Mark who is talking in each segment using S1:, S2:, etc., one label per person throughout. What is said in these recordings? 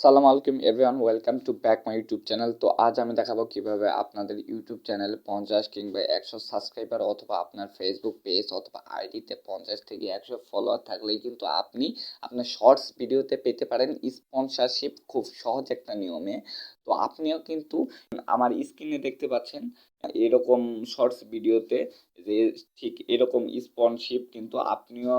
S1: সালাম আলাইকুম everyone welcome to back my YouTube channel তো আজ আমি দেখাবো কীভাবে আপনাদের ইউটিউব চ্যানেলে পঞ্চাশ কিংবা একশো সাবস্ক্রাইবার অথবা আপনার ফেসবুক পেজ অথবা আইডিতে পঞ্চাশ থেকে একশো ফলোয়ার থাকলেই কিন্তু আপনি আপনার শর্টস ভিডিওতে পেতে পারেন স্পন্সারশিপ খুব সহজ একটা নিয়মে। তো আপনিও কিন্তু আমার স্ক্রিনে দেখতে পাচ্ছেন এরকম শর্টস ভিডিওতে যে ঠিক এরকম স্পন্সরশিপ কিন্তু আপনিও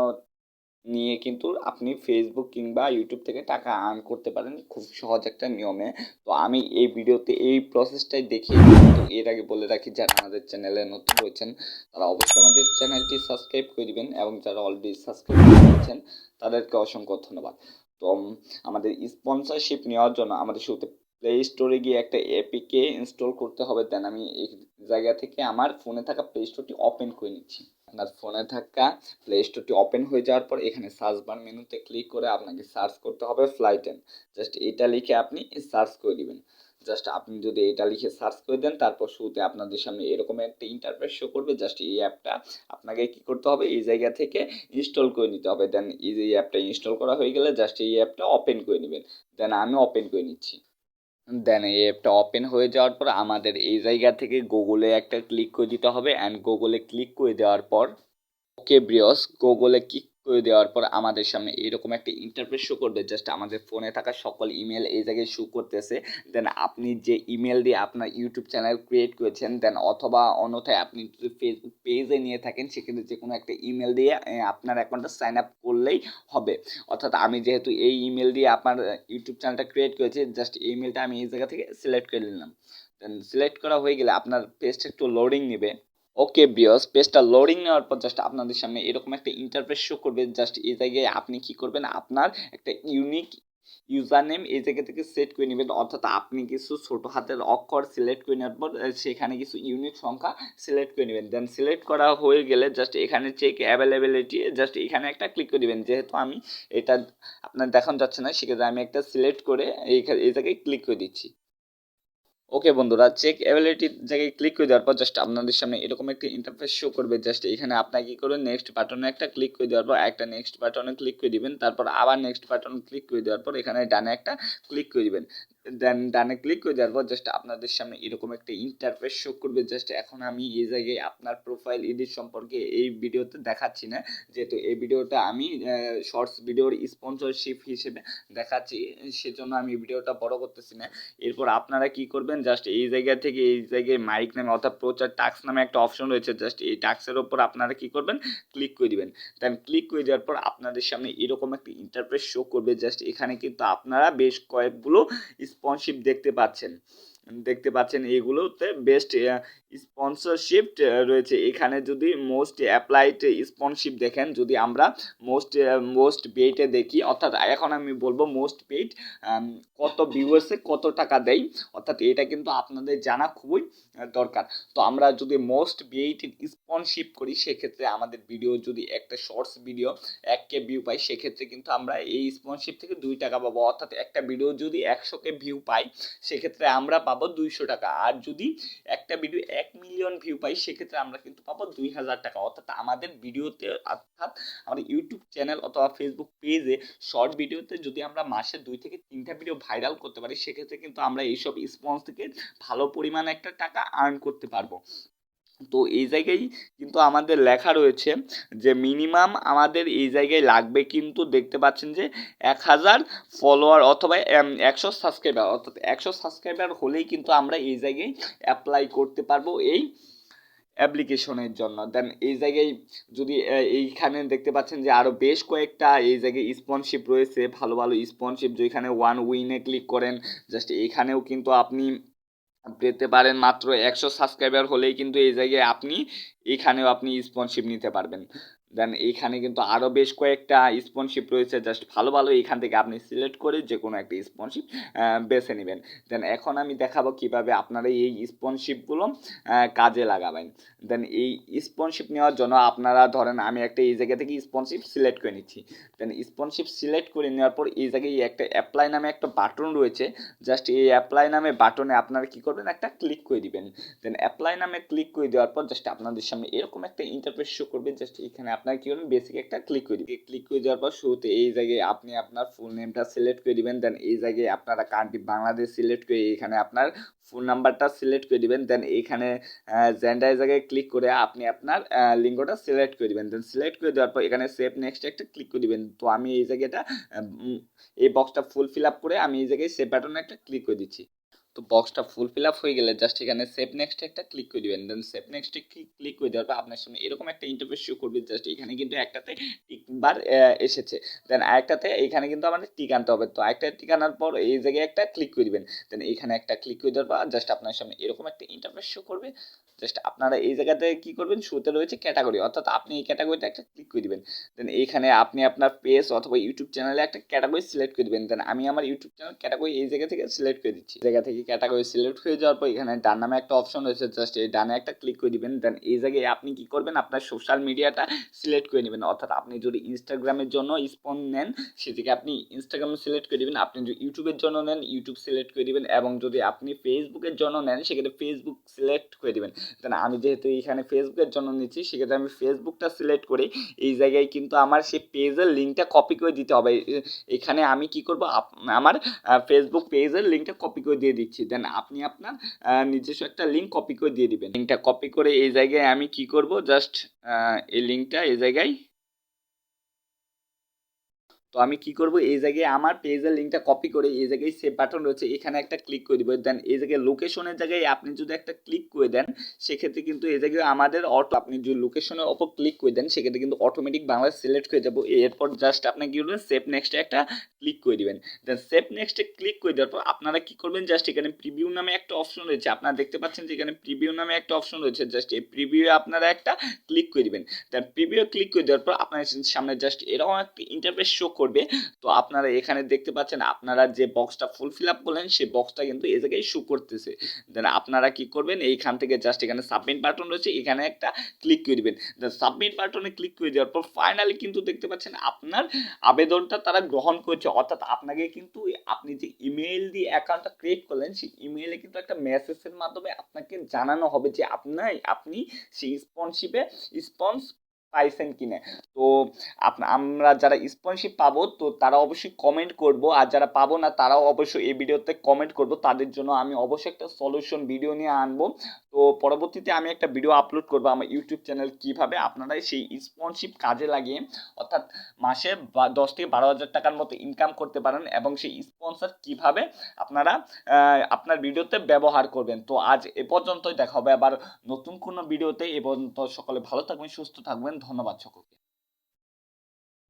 S1: নিয়ে কিন্তু আপনি ফেসবুক কিংবা ইউটিউব থেকে টাকা আর্ন করতে পারেন খুব সহজ একটা নিয়মে। তো আমি এই ভিডিওতে এই প্রসেসটাই দেখিয়ে তো এর আগে বলে রাখি, যারা আমাদের চ্যানেলে নতুন হয়েছেন তারা অবশ্যই আমাদের চ্যানেলটি সাবস্ক্রাইব করে দিবেন এবং যারা অলরেডি সাবস্ক্রাইব করেছেন তাদেরকে অসংখ্য ধন্যবাদ। তো আমাদের স্পন্সরশিপ নেওয়ার জন্য আমাদের শুরুতে প্লে স্টোরে গিয়ে একটা এপিকে ইনস্টল করতে হবে। দেন আমি এই জায়গা থেকে আমার ফোনে থাকা প্লে স্টোরটি ওপেন করে নিচ্ছি। আপনার ফোনে থাকা প্লে স্টোরটি ওপেন হয়ে যাওয়ার পর এখানে সার্চ বার মেনুতে ক্লিক করে আপনাকে সার্চ করতে হবে ফ্লাইটেন জাস্ট এটা লিখে আপনি সার্চ করে দিবেন। জাস্ট আপনি যদি এটা লিখে সার্চ করে দেন, তারপর শুরুতে আপনাদের সামনে এরকম একটা ইন্টারফেস শো করবে। জাস্ট এই অ্যাপটা আপনাকে কি করতে হবে? এই জায়গা থেকে ইনস্টল করে নিতে হবে। দেন এই যে অ্যাপটা ইনস্টল করা হয়ে গেলে জাস্ট এই অ্যাপটা ওপেন করে নেবেন। দেন আমি ওপেন করে নিচ্ছি। দেন এই অ্যাপটা ওপেন হয়ে যাওয়ার পর আমাদের এই জায়গা থেকে গুগলে একটা ক্লিক করে দিতে হবে অ্যান্ড গুগলে ক্লিক করে দেওয়ার পর ওকে ব্রিয়স গুগলে ক্লিক করে দেওয়ার পর আমাদের সামনে এরকম একটা ইন্টারফেস শো করবে। জাস্ট আমাদের ফোনে থাকা সকল ইমেল এই জায়গায় শো করতেছে। দেন আপনি যে ইমেল দিয়ে আপনার ইউটিউব চ্যানেল ক্রিয়েট করেছেন দেন অথবা অন্যথায় আপনি যদি ফেসবুক পেজে নিয়ে থাকেন, সেক্ষেত্রে যে কোনো একটা ইমেল দিয়ে আপনার অ্যাকাউন্টটা সাইন আপ করলেই হবে। অর্থাৎ আমি যেহেতু এই ইমেল দিয়ে আপনার ইউটিউব চ্যানেলটা ক্রিয়েট করেছি জাস্ট এই ইমেলটা আমি এই জায়গা থেকে সিলেক্ট করে নিলাম। দেন সিলেক্ট করা হয়ে গেলে আপনার পেজটা একটু লোডিং নেবে। ওকে বিয়স পেজটা লোডিং নেওয়ার পর জাস্ট আপনাদের সামনে এরকম একটা ইন্টারফেস শো করবে। জাস্ট এই জায়গায় আপনি কি করবেন? আপনার একটা ইউনিক ইউজার নেম এই জায়গা থেকে সেট করে নেবেন। অর্থাৎ আপনি কিছু ছোট হাতের অক্ষর সিলেক্ট করে নেওয়ার পর সেখানে কিছু ইউনিক সংখ্যা সিলেক্ট করে নেবেন। দেন সিলেক্ট করা হয়ে গেলে জাস্ট এখানে চেক অ্যাভেলেবিলিটি জাস্ট এখানে একটা ক্লিক করে দেবেন। যেহেতু আমি এটা আপনার দেখানো যাচ্ছে না, সেক্ষেত্রে আমি একটা সিলেক্ট করে এই জায়গায় ক্লিক করে দিচ্ছি। ওকে বন্ধুরা চেক অ্যাভেলিটির জায়গায় ক্লিক করে দেওয়ার পর জাস্ট আপনাদের সামনে এরকম একটা ইন্টারফেস শো করবে। জাস্ট এখানে আপনাকে কী করবেন নেক্সট বাটনে একটা ক্লিক করে দেওয়ার পর একটা নেক্সট বাটনে ক্লিক করে দিবেন। তারপর আবার নেক্সট বাটন ক্লিক করে দেওয়ার পর এখানে ডানে একটা ক্লিক করে দিবেন। দেন ডানে ক্লিক করে দেওয়ার জাস্ট আপনাদের সামনে এরকম একটা ইন্টারফেস শো করবে। জাস্ট এখন আমি এই জায়গায় আপনার প্রোফাইল এডিট সম্পর্কে এই ভিডিওতে দেখাচ্ছি না। যেহেতু এই ভিডিওটা আমি শর্টস ভিডিওর স্পন্সরশিপ হিসেবে দেখাচ্ছি, সেজন্য আমি ভিডিওটা বড় করতেছি না। এরপর আপনারা কি করবেন? জাস্ট এই জায়গা থেকে এই জায়গায় মাইক নামে অর্থাৎ প্রচার টাক্স নামে একটা অপশন রয়েছে। জাস্ট এই টাক্সের ওপর আপনারা কি করবেন? ক্লিক করে দিবেন। দেন ক্লিক করে দেওয়ার পর আপনাদের সামনে এরকম একটা ইন্টারফেস শো করবে। জাস্ট এখানে কিন্তু আপনারা বেশ কয়েকগুলো স্পন্সরশিপ দেখতে পাচ্ছেন। দেখতে পাচ্ছেন এগুলোতে বেস্ট স্পন্সরশিপ রয়েছে। এখানে যদি মোস্ট অ্যাপ্লাইড স্পন্সরশিপ দেখেন, যদি আমরা মোস্ট মোস্ট পেইডে দেখি, অর্থাৎ এখন আমি বলব মোস্ট পেইড কত ভিউয়ার্সে কত টাকা দেয়, অর্থাৎ এটা কিন্তু আপনাদের জানা খুবই দরকার। তো আমরা যদি মোস্ট পেইড স্পন্সরশিপ করি, সেক্ষেত্রে আমাদের ভিডিও যদি একটা শর্টস ভিডিও এক কে ভিউ পাই, সেক্ষেত্রে কিন্তু আমরা এই স্পন্সরশিপ থেকে দুই টাকা পাবো। অর্থাৎ একটা ভিডিও যদি একশো কে ভিউ পাই, সেক্ষেত্রে আমরা পাবো দুইশো টাকা। আর যদি একটা ভিডিও এক মিলিয়ন ভিউ পাই, সেক্ষেত্রে আমরা কিন্তু পাবো দুই হাজার টাকা। অর্থাৎ আমাদের ভিডিওতে অর্থাৎ আমাদের ইউটিউব চ্যানেল অথবা ফেসবুক পেজে শর্ট ভিডিওতে যদি আমরা মাসে দুই থেকে তিনটা ভিডিও ভাইরাল করতে পারি, সেক্ষেত্রে কিন্তু আমরা এইসব স্পন্স থেকে ভালো পরিমাণে একটা টাকা আর্ন করতে পারব। তো এই জায়গায় কিন্তু আমাদের লেখা রয়েছে যে মিনিমাম আমাদের এই জায়গায় লাগবে কিন্তু দেখতে পাচ্ছেন যে এক হাজার ফলোয়ার অথবা একশো সাবস্ক্রাইবার অর্থাৎ একশো সাবস্ক্রাইবার হলেই কিন্তু আমরা এই জায়গায় অ্যাপ্লাই করতে পারব এই অ্যাপ্লিকেশনের জন্য। দেন এই জায়গায় যদি এইখানে দেখতে পাচ্ছেন যে আরও বেশ কয়েকটা এই জায়গায় স্পনশিপ রয়েছে, ভালো ভালো স্পনশিপ যেখানে ওয়ান উইনে ক্লিক করেন জাস্ট এইখানেও কিন্তু আপনি পেতে পারেন মাত্র একশো সাবস্ক্রাইবার হলেই কিন্তু এই জায়গায় আপনি, এখানেও আপনি স্পন্সরশিপ নিতে পারবেন। দেন এইখানে কিন্তু আরও বেশ কয়েকটা স্পনশিপ রয়েছে। জাস্ট ভালো ভালো এইখান থেকে আপনি সিলেক্ট করে যে কোনো একটা স্পনশিপ বেছে নেবেন। দেন এখন আমি দেখাবো কীভাবে আপনারা এই স্পনশিপগুলো কাজে লাগাবেন। দেন এই স্পনশিপ নেওয়ার জন্য আপনারা ধরেন আমি একটা এই জায়গা থেকে স্পনশিপ সিলেক্ট করে নিচ্ছি। দেন স্পনশিপ সিলেক্ট করে নেওয়ার পর এই জায়গায় একটা অ্যাপ্লাই নামে একটা বাটন রয়েছে। জাস্ট এই অ্যাপ্লাই নামে বাটনে আপনারা কী করবেন? একটা ক্লিক করে দিবেন। দেন অ্যাপ্লাই নামে ক্লিক করে দেওয়ার পর জাস্ট আপনাদের সামনে এরকম একটা ইন্টারপ্রেস শো করবে। জাস্ট এখানে আপনার কি করবেন বেসিক একটা ক্লিক করে দিবেন ক্লিক করে দেওয়ার পর শুরুতে এই জায়গায় আপনি আপনার ফুল নেমটা সিলেক্ট করে দিবেন দেন এই জায়গায় আপনারা কান্ট্রি বাংলাদেশ সিলেক্ট করে এখানে আপনার ফোন নাম্বারটা সিলেক্ট করে দিবেন দেন এখানে জেন্ডার জায়গায় ক্লিক করে আপনি আপনার লিঙ্গটা সিলেক্ট করে দিবেন। দেন সিলেক্ট করে দেওয়ার পর এখানে সেভ নেক্সট একটা ক্লিক করে দিবেন। তো আমি এই জায়গাটা এই বক্সটা ফুল ফিল আপ করে আমি এই জায়গায় সেভ বাটনে একটা ক্লিক করে দিচ্ছি। তো বক্সটা ফুল ফিল আপ হয়ে গেলে জাস্ট এখানে সেভ নেক্সট একটা ক্লিক করে দিবেন। দেন সেভ নেক্সটে ক্লিক করে দেওয়ার পর আপনার সামনে এরকম একটা ইন্টারফেস শো করবে জাস্ট এখানে কিন্তু একটাতে টিকবার এসেছে। দেন আরেকটাতে এখানে কিন্তু আমাদের টিক আনতে হবে। তো একটা টিক আনার পর এই জায়গায় একটা ক্লিক করে দিবেন। দেন এখানে একটা ক্লিক করে দেওয়ার পর জাস্ট আপনার সামনে এরকম একটা ইন্টারফেস শো করবে। জাস্ট আপনারা এই জায়গাতে কি করবেন? শুরুতে রয়েছে ক্যাটাগরি অর্থাৎ আপনি এই ক্যাটাগরিতে একটা ক্লিক করে দিবেন। দেন এখানে আপনি আপনার পেজ অথবা ইউটিউব চ্যানেলে একটা ক্যাটাগরি সিলেক্ট করে দিবেন। দেন আমি আমার ইউটিউব চ্যানেল ক্যাটাগরি এই জায়গা থেকে সিলেক্ট করে দিচ্ছি। জায়গা থেকে ক্যাটাগরি সিলেক্ট হয়ে যাওয়ার পর এখানে ডান নামে একটা অপশন রয়েছে জাস্ট এই ডানে একটা ক্লিক করে দিবেন দেন এই জায়গায় আপনি কি করবেন? আপনার সোশ্যাল মিডিয়াটা সিলেক্ট করে নেবেন। অর্থাৎ আপনি যদি ইনস্টাগ্রামের জন্য স্পন নেন, সেদিকে আপনি ইনস্টাগ্রাম সিলেক্ট করে দিবেন। আপনি যদি ইউটিউবের জন্য নেন ইউটিউব সিলেক্ট করে দিবেন। এবং যদি আপনি ফেসবুকের জন্য নেন, সেক্ষেত্রে ফেসবুক সিলেক্ট করে দিবেন। দেন আমি যেহেতু এখানে ফেসবুকের জন্য নিচ্ছি, সেক্ষেত্রে আমি ফেসবুকটা সিলেক্ট করে এই জায়গায় কিন্তু আমার সেই পেজের লিঙ্কটা কপি করে দিতে হবে। এখানে আমি কি করব? আমার ফেসবুক পেজের লিঙ্কটা কপি করে দিয়ে দিচ্ছি। দেন আপনি আপনার নিজস্ব একটা লিঙ্ক কপি করে দিয়ে দিবেন। লিঙ্কটা কপি করে এই জায়গায় আমি কি করব? জাস্ট এই লিঙ্কটা এই জায়গায় তো আমি কি করব? এই জায়গায় আমার পেজের লিঙ্কটা কপি করে এই জায়গায় সেভ বাটন রয়েছে। এখানে একটা ক্লিক করে দিব। দেন এই জায়গায় লোকেশনের জায়গায় আপনি যদি একটা ক্লিক করে দেন, সেক্ষেত্রে কিন্তু এই জায়গায় আমাদের অটো আপনি যদি লোকেশনের ওপর ক্লিক করে দেন, সেক্ষেত্রে কিন্তু অটোমেটিক বাংলা সিলেক্ট হয়ে যাব। এরপর জাস্ট আপনি কি করবেন? সেভ নেক্সটে একটা ক্লিক করে দিবেন। দেন সেভ নেক্সটে ক্লিক করে দেওয়ার পর আপনারা কি করবেন? জাস্ট এখানে প্রিভিউ নামে একটা অপশন রয়েছে। আপনারা দেখতে পাচ্ছেন যে এখানে প্রিভিউ নামে একটা অপশন রয়েছে। জাস্ট এই প্রিভিউ আপনারা একটা ক্লিক করে দিবেন। দেন প্রিভিউ ক্লিক করে দেওয়ার পর আপনার সামনে জাস্ট এরকম একটা ইন্টারফেস শো করবে। তো আপনারা এখানে দেখতে পাচ্ছেন আপনারা যে বক্সটা ফুল ফিল আপ করলেন, সেই বক্সটা কিন্তু এ জায়গায় শু করতেছে। দেন আপনারা কি করবেন, এইখান থেকে জাস্ট এখানে সাবমিট বাটন রয়েছে, এখানে একটা ক্লিক করে দিবেন। সাবমিট বাটনে ক্লিক করে দেওয়ার পর ফাইনালি কিন্তু দেখতে পাচ্ছেন আপনার আবেদনটা তারা গ্রহণ করছে। অর্থাৎ আপনাকে কিন্তু আপনি যে ইমেল দিয়ে অ্যাকাউন্টটা ক্রিয়েট করলেন, সেই ইমেইলে কিন্তু একটা মেসেজের মাধ্যমে আপনাকে জানানো হবে যে আপনার আপনি সেই স্পন্সিপে স্পন্স পাইছেন কিনা? তো আমরা যারা স্পন্সরশিপ পাবো, তো তারা অবশ্যই কমেন্ট করব। আর যারা পাবো না, তারাও অবশ্যই এই ভিডিওতে কমেন্ট করব। তাদের জন্য আমি অবশ্যই একটা সলিউশন ভিডিও নিয়ে আনব। তো পরবর্তীতে আমি একটা ভিডিও আপলোড করব আমার ইউটিউব চ্যানেল কীভাবে আপনারা সেই স্পন্সরশিপ কাজে লাগিয়ে, অর্থাৎ মাসে দশ থেকে বারো হাজার টাকার মতো ইনকাম করতে পারেন এবং সেই স্পন্সর কীভাবে আপনারা আপনার ভিডিওতে ব্যবহার করবেন। তো আজ এ পর্যন্তই, দেখা হবে আবার নতুন কোনো ভিডিওতে এ পর্যন্ত সকলে ভালো থাকবেন, সুস্থ থাকবেন। ধন্যবাদ সকলকে।